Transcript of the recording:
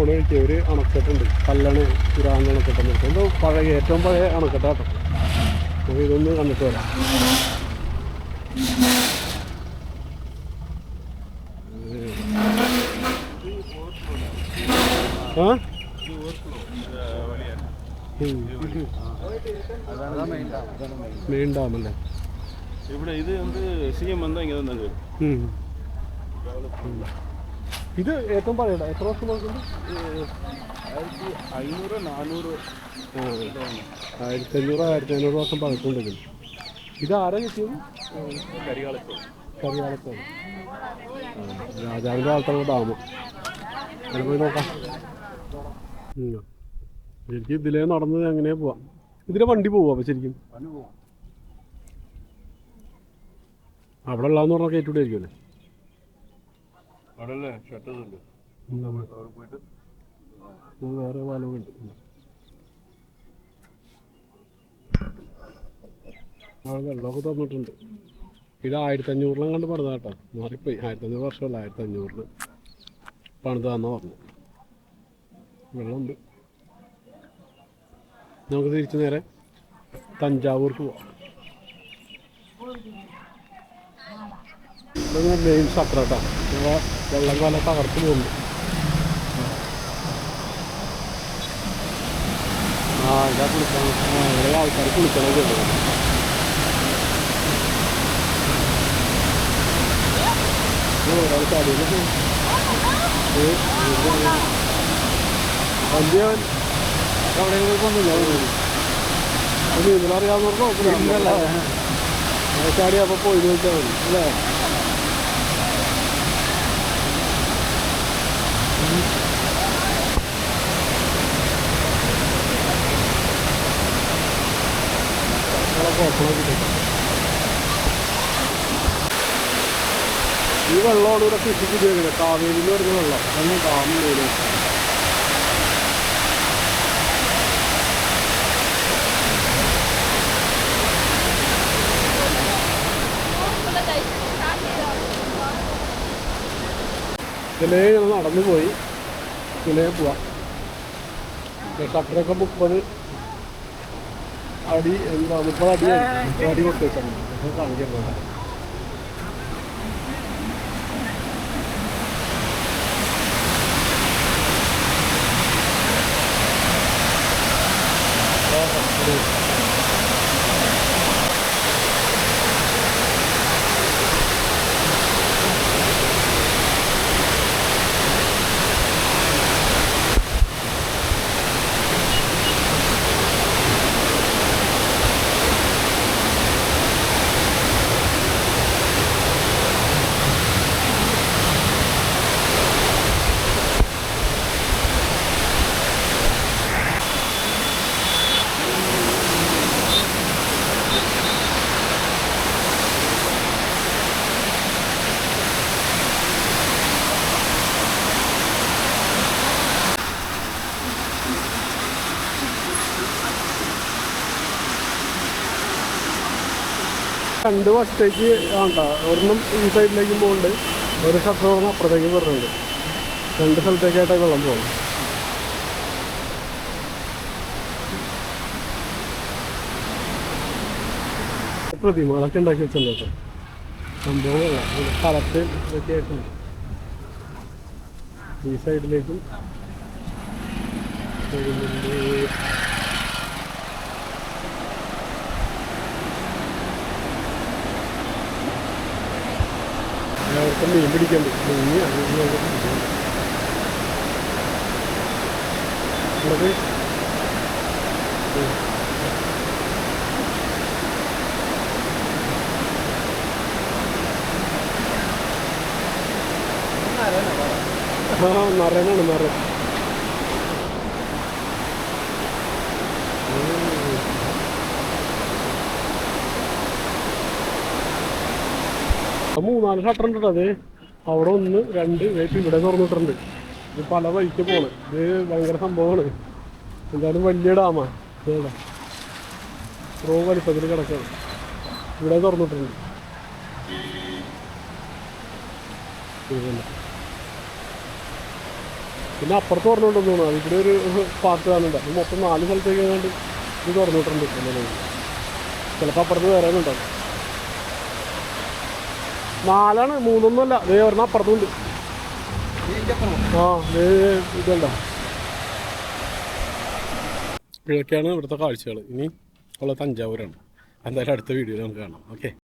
പോണ വഴിക്ക് ഒരു അണക്കെട്ടുണ്ട് കല്ലാണ് പുരാണ അണക്കെട്ടെന്ന് വെച്ചാൽ എന്തോ പഴയ ഏറ്റവും പഴയ അണക്കെട്ടാട്ടോ അപ്പോൾ ഇതൊന്ന് കണ്ടിട്ട് വരാം ആ മെയിൻ ഡാമല്ലേ ഇവിടെ ഇത് வந்து சிஎம் வந்தால் இங்கே தான் தங்க ഉം. ഇത് ഏറ്റവും പറയണ്ട. എത്ര വർഷം നോക്കുന്നത് ആയിരത്തി അഞ്ഞൂറ് നാനൂറ് ആയിരത്തി അഞ്ഞൂറ് ആയിരത്തി അഞ്ഞൂറ് വർഷം പഴക്കമുണ്ടെങ്കിൽ. ഇത് ആരാ കിട്ടിയത്? കരിയാളത്തോട് കരിയാളത്തോട് രാജാവിന്റെ കാലത്തുള്ള ഡാമ് അങ്ങനെ പോയി നോക്കാം. എനിക്ക് ഇതിലെ നടന്നത് അങ്ങനെ പോവാം? ഇതിലെ വണ്ടി പോവാ അപ്പൊ ശരിക്കും? അവിടെ ഉള്ളതെന്ന് പറഞ്ഞാൽ കയറ്റൂടെ ആയിരിക്കുമല്ലേ വേറെ അവിടെ വെള്ളമൊക്കെ തന്നിട്ടുണ്ട്. ഇത് ആയിരത്തി അഞ്ഞൂറിലും കണ്ട് പണിത കേട്ടോ. മാറിപ്പോയി. ആയിരത്തി അഞ്ഞൂറ് വർഷമല്ല ആയിരത്തി അഞ്ഞൂറിൽ പണിതാന്ന് പറഞ്ഞു വെള്ളമുണ്ട്. നമുക്ക് തിരിച്ചു നേരെ തഞ്ചാവൂർക്ക് പോവാം. മെയിൻ ഇവിടെ വെള്ളം പോലെ തകർത്ത് പോകുന്നു ആ ഇതാ കുളിക്കണം ഇവിടെ ആൾക്കാർ കുളിക്കണം കേട്ടോ ഒരാൾ ചാടിയിൽ വണ്ടിയാൻ എവിടെയെങ്കിലും കൊന്നില്ല നീന്തൽ അറിയാവുന്നവർക്ക് ചാടി അപ്പോൾ പോയി നോക്കിയാൽ മതി അല്ലേ? ഈ വെള്ളമാണ് ഇവിടെ കൃഷിക്ക് ഉപയോഗിക്കുന്നത്. കാവേരിയിൽ നിന്ന് വരുന്ന വെള്ളം. അതൊന്നും ഡാമിൽ വരും ഇതിലേ ഞങ്ങൾ നടന്നു പോയി. ഇതിലേ പോവാം. ഷട്ടറൊക്കെ മുപ്പത് അടി എന്താ മുപ്പത് അടി അടി കൊടുത്തു വെച്ചാൽ കാണിക്കാൻ പോകാം രണ്ട് വശത്തേക്ക് വേണ്ട ഒരെണ്ണം ഈ സൈഡിലേക്കും പോകുന്നുണ്ട് ഒരു ഷട്ടർ പറഞ്ഞ അപ്പുറത്തേക്ക് വരുന്നുണ്ട് രണ്ട് സ്ഥലത്തേക്കായിട്ടാണ് വെള്ളം പോകുന്നത് പ്രതിമകളൊക്കെ ഉണ്ടാക്കി വെച്ചിട്ടുണ്ട് സംഭവമല്ല സ്ഥലത്ത് ഇതൊക്കെ ഈ സൈഡിലേക്കും പോകുന്നുണ്ട് അവർക്ക് മീൻ പിടിക്കാൻ പറ്റും മീൻ ഇവിടെ ആ നരനാണ് നരൻ ആ മൂന്നാൽ ഷട്ടർ ഉണ്ട് അത്. അവിടെ ഒന്ന് രണ്ട് വേപ്പ് ഇവിടെ തുറന്നിട്ടുണ്ട്. ഇത് പല വഴിക്ക് പോണ്. ഇത് ഭയങ്കര സംഭവമാണ്. എന്തായാലും വലിയ ഡാമാ റോ വലിപ്പത്തിൽ കിടക്കണം. ഇവിടെ തുറന്നിട്ടുണ്ട്. പിന്നെ അപ്പുറത്ത് തുറന്നുകൊണ്ടെന്ന് തോന്നുന്നു. ഇവിടെ ഒരു പാർട്ട് കാണുന്നുണ്ട്. അത് മൊത്തം നാല് സ്ഥലത്തേക്ക് ഏതാണ്ട് ഇത് തുറന്നിട്ടുണ്ട്. ചിലപ്പോൾ അപ്പുറത്ത് വേറെ ഉണ്ടാവും നാലാണ് മൂന്നൊന്നുമല്ല. ദേ ഒരെണ്ണം അപ്പുറത്തുണ്ട്. ആ ദേ ഇതല്ല ഇതൊക്കെയാണ് ഇവിടുത്തെ കാഴ്ചകൾ ഇനി ഉള്ള തഞ്ചാവൂരാണ്. എന്തായാലും അടുത്ത വീഡിയോയിൽ നമുക്ക് കാണാം. ഓക്കെ.